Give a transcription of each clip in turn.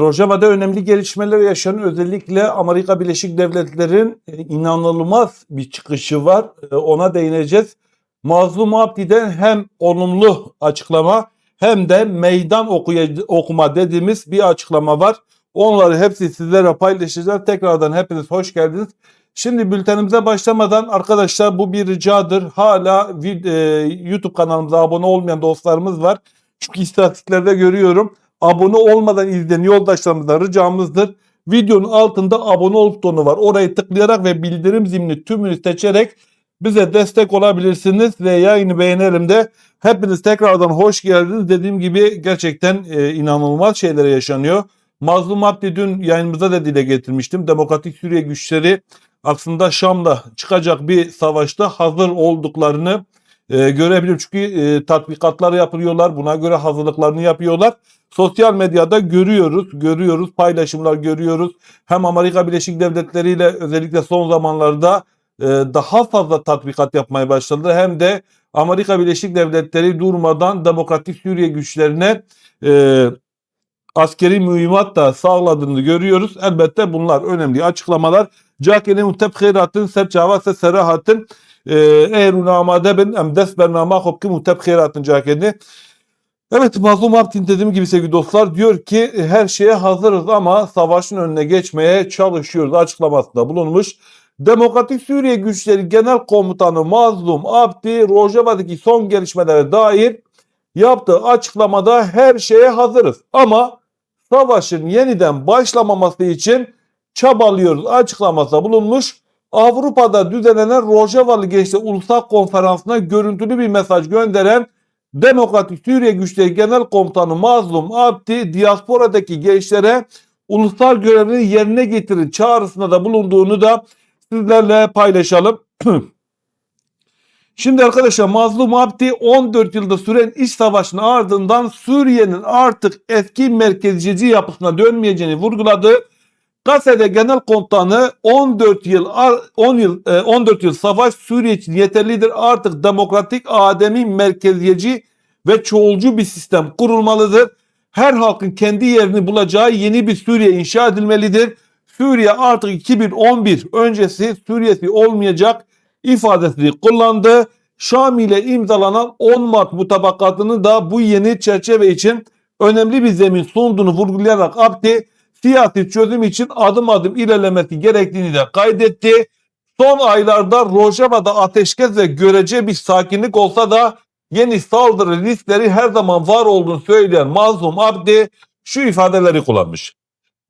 Rojava'da önemli gelişmeler yaşanıyor. Özellikle Amerika Birleşik Devletleri'nin e, inanılmaz bir çıkışı var. E, Ona değineceğiz. Mazlum Abdi'den hem olumlu açıklama hem de meydan okuya- okuma dediğimiz bir açıklama var. Onları hepsi sizlere paylaşacağız. Tekrardan hepiniz hoş geldiniz. Şimdi bültenimize başlamadan arkadaşlar bu bir ricadır. Hala e, YouTube kanalımıza abone olmayan dostlarımız var. Çünkü istatistiklerde görüyorum. Abone olmadan izleyen yoldaşlarımızdan ricamızdır. Videonun altında abone ol butonu var. Orayı tıklayarak ve bildirim zilini tümünü seçerek bize destek olabilirsiniz ve yayını beğenelim de hepiniz tekrardan hoş geldiniz. Dediğim gibi gerçekten e, inanılmaz şeyler yaşanıyor. Mazlum Abdi dün yayınımıza da dile getirmiştim. Demokratik Suriye güçleri aslında Şam'da çıkacak bir savaşta hazır olduklarını e, görebilirim. Çünkü e, tatbikatlar yapıyorlar. Buna göre hazırlıklarını yapıyorlar. Sosyal medyada görüyoruz, görüyoruz, paylaşımlar görüyoruz. Hem Amerika Birleşik Devletleri ile özellikle son zamanlarda e, daha fazla tatbikat yapmaya başladı. Hem de Amerika Birleşik Devletleri durmadan Demokratik Suriye güçlerine e, askeri mühimmat da sağladığını görüyoruz. Elbette bunlar önemli açıklamalar. Cakene mutebhiratın serçavase serahatın eğer unamade ben em dest bernama hopki mutebhiratın cakene. Evet Mazlum Martin dediğim gibi sevgili dostlar diyor ki her şeye hazırız ama savaşın önüne geçmeye çalışıyoruz açıklamasında bulunmuş. Demokratik Suriye Güçleri Genel Komutanı Mazlum Abdi Rojava'daki son gelişmelere dair yaptığı açıklamada her şeye hazırız ama savaşın yeniden başlamaması için çabalıyoruz açıklamasında bulunmuş. Avrupa'da düzenlenen Rojavalı Gençler Ulusal Konferansı'na görüntülü bir mesaj gönderen Demokratik Suriye Güçleri Genel Komutanı Mazlum Abdi diasporadaki gençlere ulusal görevini yerine getirin çağrısında da bulunduğunu da sizlerle paylaşalım. Şimdi arkadaşlar Mazlum Abdi 14 yılda süren iç savaşın ardından Suriye'nin artık eski merkezcici yapısına dönmeyeceğini vurguladı. Gazze'de genel komutanı 14 yıl 10 yıl e, 14 yıl savaş Suriye için yeterlidir. Artık demokratik, ademi, merkeziyeci ve çoğulcu bir sistem kurulmalıdır. Her halkın kendi yerini bulacağı yeni bir Suriye inşa edilmelidir. Suriye artık 2011 öncesi Suriye'si olmayacak ifadesini kullandı. Şam ile imzalanan 10 Mart mutabakatını da bu yeni çerçeve için önemli bir zemin sunduğunu vurgulayarak Abdi siyasi çözüm için adım adım ilerlemesi gerektiğini de kaydetti. Son aylarda Rojava'da ateşkes ve görece bir sakinlik olsa da yeni saldırı riskleri her zaman var olduğunu söyleyen Mazlum Abdi şu ifadeleri kullanmış.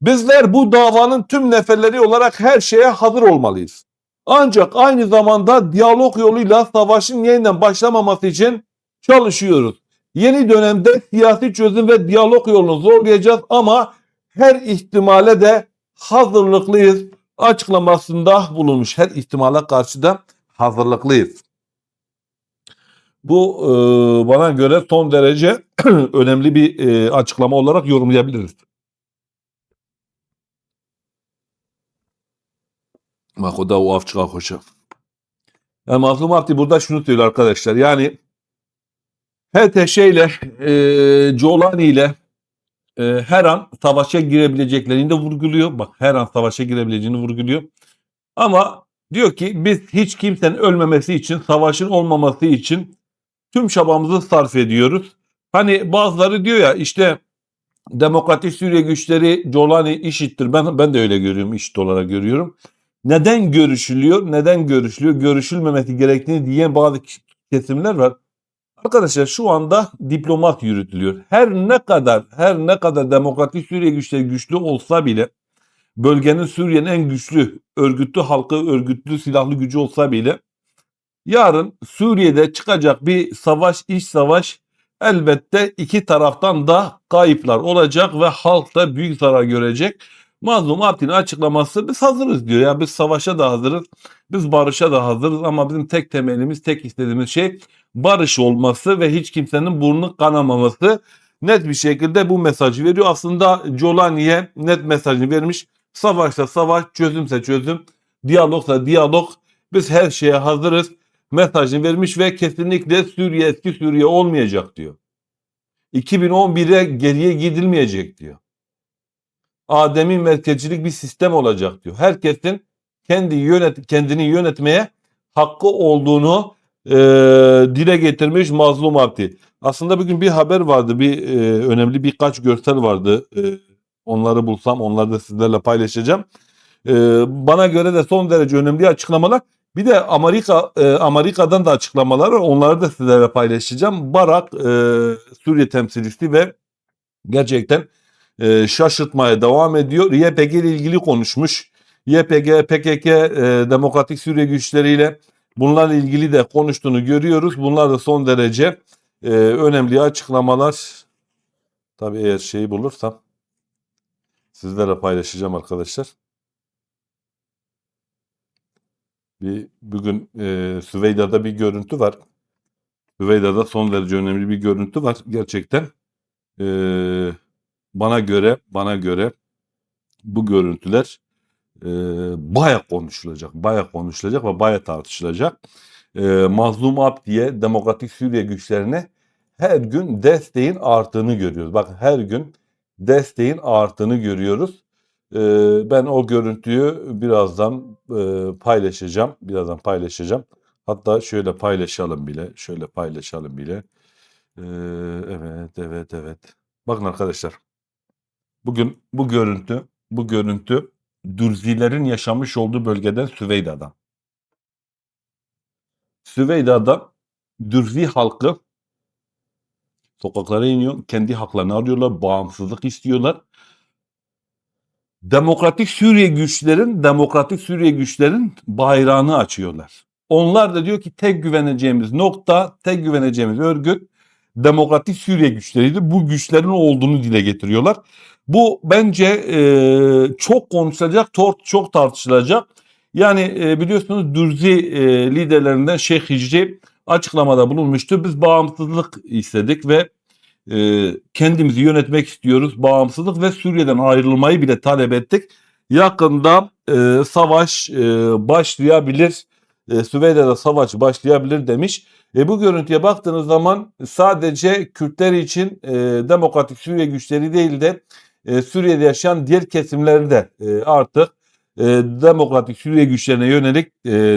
Bizler bu davanın tüm neferleri olarak her şeye hazır olmalıyız. Ancak aynı zamanda diyalog yoluyla savaşın yeniden başlamaması için çalışıyoruz. Yeni dönemde siyasi çözüm ve diyalog yolunu zorlayacağız ama her ihtimale de hazırlıklıyız açıklamasında bulunmuş. Her ihtimale karşı da hazırlıklıyız. Bu e, bana göre son derece önemli bir e, açıklama olarak yorumlayabiliriz. Bak o afçığa koşu. Yani Mazlum Abdi burada şunu söylüyor arkadaşlar. Yani HTŞ ile e, Colani ile e, her an savaşa girebileceklerini de vurguluyor. Bak her an savaşa girebileceğini vurguluyor. Ama diyor ki biz hiç kimsenin ölmemesi için, savaşın olmaması için tüm çabamızı sarf ediyoruz. Hani bazıları diyor ya işte Demokratik Suriye güçleri Colani işittir. Ben ben de öyle görüyorum, işit olarak görüyorum. Neden görüşülüyor? Neden görüşülüyor? Görüşülmemesi gerektiğini diyen bazı kesimler var. Arkadaşlar şu anda diplomat yürütülüyor. Her ne kadar her ne kadar Demokratik Suriye güçleri güçlü olsa bile bölgenin Suriye'nin en güçlü örgütlü halkı, örgütlü silahlı gücü olsa bile yarın Suriye'de çıkacak bir savaş, iç savaş elbette iki taraftan da kayıplar olacak ve halk da büyük zarar görecek. Mazlum Abdi'nin açıklaması biz hazırız diyor ya biz savaşa da hazırız, biz barışa da hazırız ama bizim tek temelimiz, tek istediğimiz şey barış olması ve hiç kimsenin burnu kanamaması. Net bir şekilde bu mesajı veriyor. Aslında Jolani'ye net mesajını vermiş. Savaşsa savaş, çözümse çözüm, diyalogsa diyalog. Biz her şeye hazırız mesajını vermiş ve kesinlikle Suriye eski Suriye olmayacak diyor. 2011'e geriye gidilmeyecek diyor. Ademi merkezcilik bir sistem olacak diyor. Herkesin kendi yönet kendini yönetmeye hakkı olduğunu e, dile getirmiş Mazlum Abdi. Aslında bugün bir haber vardı, bir e, önemli birkaç görsel vardı. E, onları bulsam onları da sizlerle paylaşacağım. E, bana göre de son derece önemli açıklamalar. Bir de Amerika e, Amerika'dan da açıklamalar var. Onları da sizlerle paylaşacağım. Barak e, Suriye temsilcisi ve gerçekten e, şaşırtmaya devam ediyor. YPG ile ilgili konuşmuş. YPG, PKK, e, Demokratik Suriye güçleriyle bunlarla ilgili de konuştuğunu görüyoruz. Bunlar da son derece e, önemli açıklamalar. Tabii eğer şeyi bulursam sizlerle paylaşacağım arkadaşlar. Bir bugün e, Süveyda'da bir görüntü var. Süveyda'da son derece önemli bir görüntü var gerçekten. E, bana göre bana göre bu görüntüler e, baya konuşulacak, baya konuşulacak ve baya tartışılacak. E, Mazlum Abdi'ye Demokratik Suriye güçlerine her gün desteğin arttığını görüyoruz. Bak her gün desteğin arttığını görüyoruz. E, ben o görüntüyü birazdan e, paylaşacağım. Birazdan paylaşacağım. Hatta şöyle paylaşalım bile. Şöyle paylaşalım bile. E, evet, evet, evet. Bakın arkadaşlar. Bugün bu görüntü, bu görüntü Dürzilerin yaşamış olduğu bölgeden Süveyda'dan. Süveyda'da Dürzi halkı sokaklara iniyor. Kendi haklarını arıyorlar. Bağımsızlık istiyorlar. Demokratik Suriye güçlerin, Demokratik Suriye güçlerin bayrağını açıyorlar. Onlar da diyor ki tek güveneceğimiz nokta, tek güveneceğimiz örgüt Demokratik Suriye güçleriydi. Bu güçlerin olduğunu dile getiriyorlar. Bu bence e, çok konuşulacak, çok tartışılacak. Yani e, biliyorsunuz Dürzi e, liderlerinden Şeyh Hicri açıklamada bulunmuştu. Biz bağımsızlık istedik ve e, kendimizi yönetmek istiyoruz. Bağımsızlık ve Suriye'den ayrılmayı bile talep ettik. Yakında e, savaş e, başlayabilir. E, Süveyde'de savaş başlayabilir demiş. E, bu görüntüye baktığınız zaman sadece Kürtler için e, Demokratik Suriye güçleri değil de e, Suriye'de yaşayan diğer kesimleri de e, artık e, Demokratik Suriye güçlerine yönelik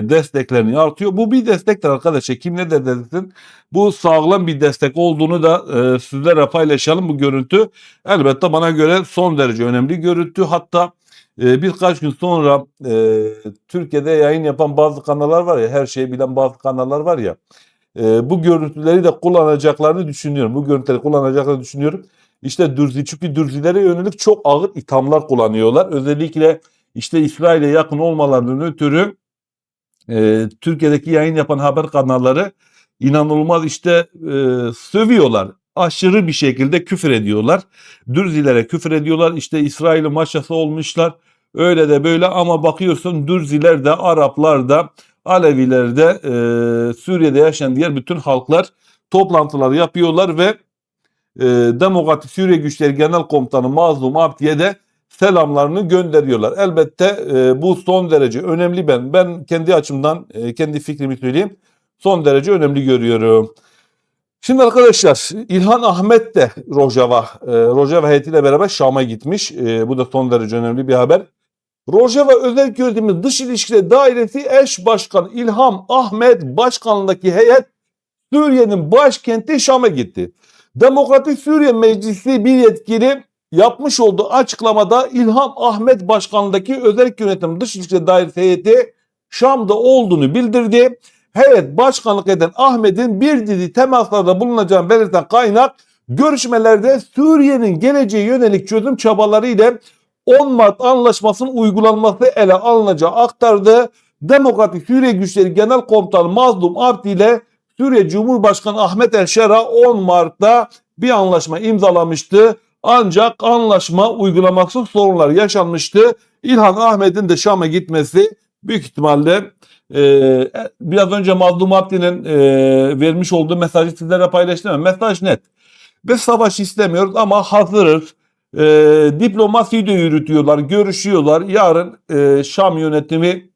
desteklerini artıyor. Bu bir destektir arkadaşlar. Kim ne de desin. Bu sağlam bir destek olduğunu da e, sizlere paylaşalım bu görüntü. Elbette bana göre son derece önemli görüntü. Hatta birkaç gün sonra Türkiye'de yayın yapan bazı kanallar var ya her şeyi bilen bazı kanallar var ya bu görüntüleri de kullanacaklarını düşünüyorum. Bu görüntüleri kullanacaklarını düşünüyorum. İşte Dürzi çünkü Dürzilere yönelik çok ağır ithamlar kullanıyorlar. Özellikle işte İsrail'e yakın olmalarının ötürü e, Türkiye'deki yayın yapan haber kanalları inanılmaz işte e, sövüyorlar. Aşırı bir şekilde küfür ediyorlar. Dürzilere küfür ediyorlar. İşte İsrail'in maşası olmuşlar. Öyle de böyle ama bakıyorsun Dürziler de Araplar da Aleviler de e, Suriye'de yaşayan diğer bütün halklar toplantılar yapıyorlar ve e, Demokratik Suriye Güçleri Genel Komutanı Mazlum Abdi'ye de selamlarını gönderiyorlar. Elbette e, bu son derece önemli ben. Ben kendi açımdan e, kendi fikrimi söyleyeyim. Son derece önemli görüyorum. Şimdi arkadaşlar İlhan Ahmet de Rojava, e, Rojava heyetiyle beraber Şam'a gitmiş. E, bu da son derece önemli bir haber. Rojava Özel Yönetimi Dış İlişkiler Dairesi Eş Başkanı İlham Ahmet başkanlığındaki heyet Suriye'nin başkenti Şam'a gitti. Demokratik Suriye Meclisi bir yetkili yapmış olduğu açıklamada İlham Ahmet başkanlığındaki özel yönetim dış ilişkiler dairesi heyeti Şam'da olduğunu bildirdi. Heyet başkanlık eden Ahmet'in bir dizi temaslarda bulunacağını belirten kaynak görüşmelerde Suriye'nin geleceğe yönelik çözüm çabaları ile 10 Mart anlaşmasının uygulanması ele alınacağı aktardı. Demokratik Suriye Güçleri Genel Komutanı Mazlum Abdi ile Suriye Cumhurbaşkanı Ahmet El Şera 10 Mart'ta bir anlaşma imzalamıştı. Ancak anlaşma uygulaması sorunlar yaşanmıştı. İlhan Ahmet'in de Şam'a gitmesi büyük ihtimalle e, biraz önce Mazlum Abdi'nin e, vermiş olduğu mesajı sizlere paylaştım. Mesaj net. Biz savaş istemiyoruz ama hazırız. E, diplomasiyi de yürütüyorlar, görüşüyorlar. Yarın e, Şam yönetimi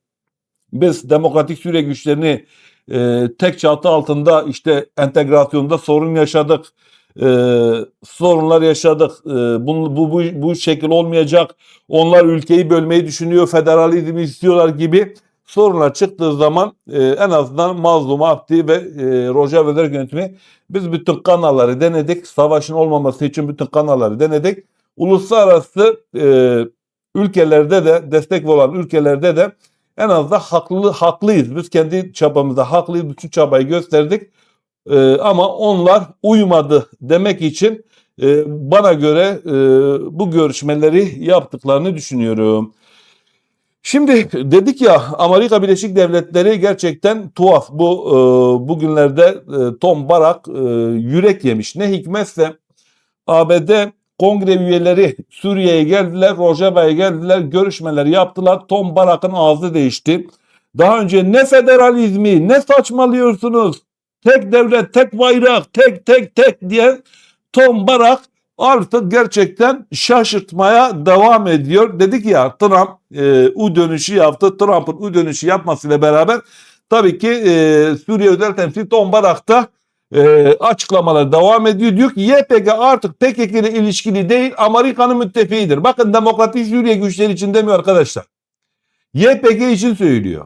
biz demokratik Suriye güçlerini e, tek çatı altında işte entegrasyonda sorun yaşadık. e, sorunlar yaşadık. E, bu, bu, bu, bu şekil olmayacak. Onlar ülkeyi bölmeyi düşünüyor, federalizmi istiyorlar gibi sorunlar çıktığı zaman e, en azından Mazlum Abdi ve e, Roja Öder yönetimi biz bütün kanalları denedik. Savaşın olmaması için bütün kanalları denedik. Uluslararası e, ülkelerde de destek olan ülkelerde de en azından haklı haklıyız. Biz kendi çabamızda haklıyız. Bütün çabayı gösterdik. E, ama onlar uymadı demek için e, bana göre e, bu görüşmeleri yaptıklarını düşünüyorum. Şimdi dedik ya Amerika Birleşik Devletleri gerçekten tuhaf. Bu e, bugünlerde e, Tom Barak e, yürek yemiş. Ne hikmetse ABD kongre üyeleri Suriye'ye geldiler, Rojava'ya geldiler, görüşmeler yaptılar. Tom Barak'ın ağzı değişti. Daha önce ne federalizmi, ne saçmalıyorsunuz? Tek devlet, tek bayrak, tek tek tek diye Tom Barak artık gerçekten şaşırtmaya devam ediyor. Dedik ya Trump e, U dönüşü yaptı. Trump'ın U dönüşü yapmasıyla beraber tabii ki e, Suriye özel temsilci Tom Barak da e, açıklamalar devam ediyor. Diyor ki YPG artık PKK ile ilişkili değil Amerika'nın müttefiğidir. Bakın Demokratik Suriye güçleri için demiyor arkadaşlar. YPG için söylüyor.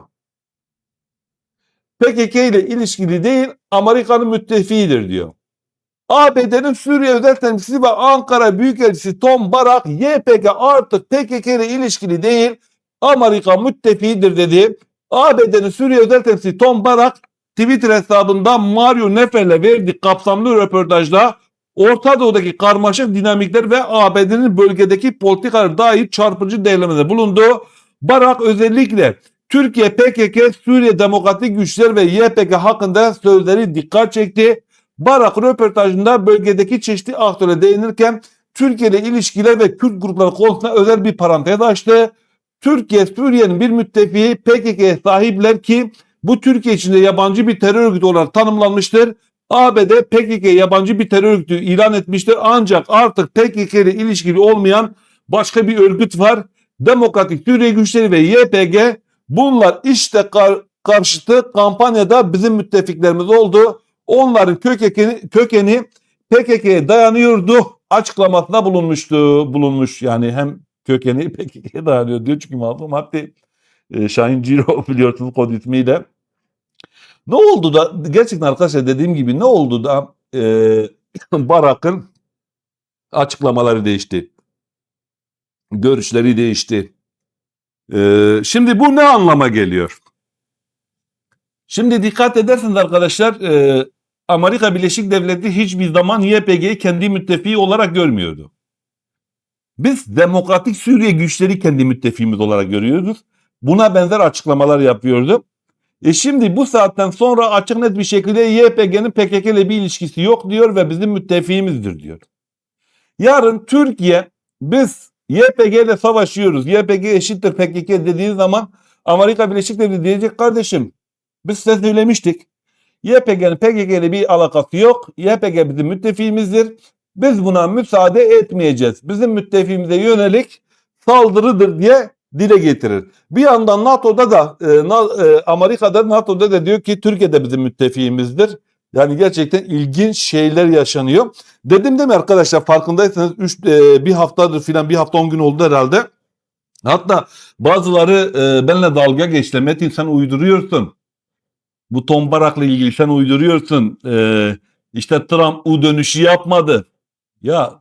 PKK ile ilişkili değil Amerika'nın müttefiğidir diyor. ABD'nin Suriye özel temsilcisi ve Ankara Büyükelçisi Tom Barak YPG artık PKK ile ilişkili değil Amerika müttefiğidir dedi. ABD'nin Suriye özel temsilcisi Tom Barak Twitter hesabından Mario Nefer'le verdiği kapsamlı röportajda Orta Doğu'daki karmaşık dinamikler ve ABD'nin bölgedeki politikalara dair çarpıcı değerlemede bulundu. Barak özellikle Türkiye, PKK, Suriye Demokratik Güçler ve YPG hakkında sözleri dikkat çekti. Barak röportajında bölgedeki çeşitli aktöre değinirken Türkiye ile ilişkiler ve Kürt grupları konusunda özel bir parantez açtı. Türkiye, Suriye'nin bir müttefiği PKK'ye sahipler ki bu Türkiye içinde yabancı bir terör örgütü olarak tanımlanmıştır. ABD PKK yabancı bir terör örgütü ilan etmiştir. Ancak artık PKK ile ilişkili olmayan başka bir örgüt var. Demokratik Suriye Güçleri ve YPG bunlar işte kar karşıtı kampanyada bizim müttefiklerimiz oldu. Onların kökeni, kökeni PKK'ye dayanıyordu açıklamasında bulunmuştu. Bulunmuş yani hem kökeni PKK'ye dayanıyor diyor. Çünkü Mazlum Abdi e, Şahin Ciro biliyorsunuz kod ismiyle. Ne oldu da gerçekten arkadaşlar dediğim gibi ne oldu da e, Barak'ın açıklamaları değişti. Görüşleri değişti. E, şimdi bu ne anlama geliyor? Şimdi dikkat ederseniz arkadaşlar e, Amerika Birleşik Devletleri hiçbir zaman YPG'yi kendi müttefiği olarak görmüyordu. Biz Demokratik Suriye güçleri kendi müttefiğimiz olarak görüyoruz. Buna benzer açıklamalar yapıyordu. E şimdi bu saatten sonra açık net bir şekilde YPG'nin PKK ile bir ilişkisi yok diyor ve bizim müttefiğimizdir diyor. Yarın Türkiye biz YPG ile savaşıyoruz. YPG eşittir PKK dediği zaman Amerika Birleşik Devletleri diyecek kardeşim biz size söylemiştik. YPG'nin PKK ile bir alakası yok. YPG bizim müttefiğimizdir. Biz buna müsaade etmeyeceğiz. Bizim müttefiğimize yönelik saldırıdır diye dile getirir. Bir yandan NATO'da da e, e, Amerika'da NATO'da da diyor ki Türkiye de bizim müttefiğimizdir. Yani gerçekten ilginç şeyler yaşanıyor. Dedim değil mi arkadaşlar farkındaysanız üç, e, bir haftadır filan bir hafta on gün oldu herhalde. Hatta bazıları e, benimle dalga geçti. Metin sen uyduruyorsun. Bu Tom Barak'la ilgili sen uyduruyorsun. Ee, işte Trump U dönüşü yapmadı. Ya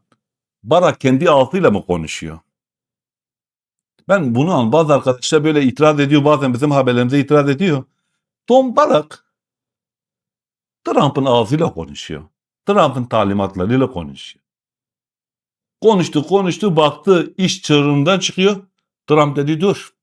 Barak kendi altıyla mı konuşuyor? Ben bunu an bazı arkadaşlar böyle itiraz ediyor bazen bizim haberlerimize itiraz ediyor. Tom Barak Trump'ın ağzıyla konuşuyor. Trump'ın talimatlarıyla konuşuyor. Konuştu konuştu baktı iş çığırından çıkıyor. Trump dedi dur.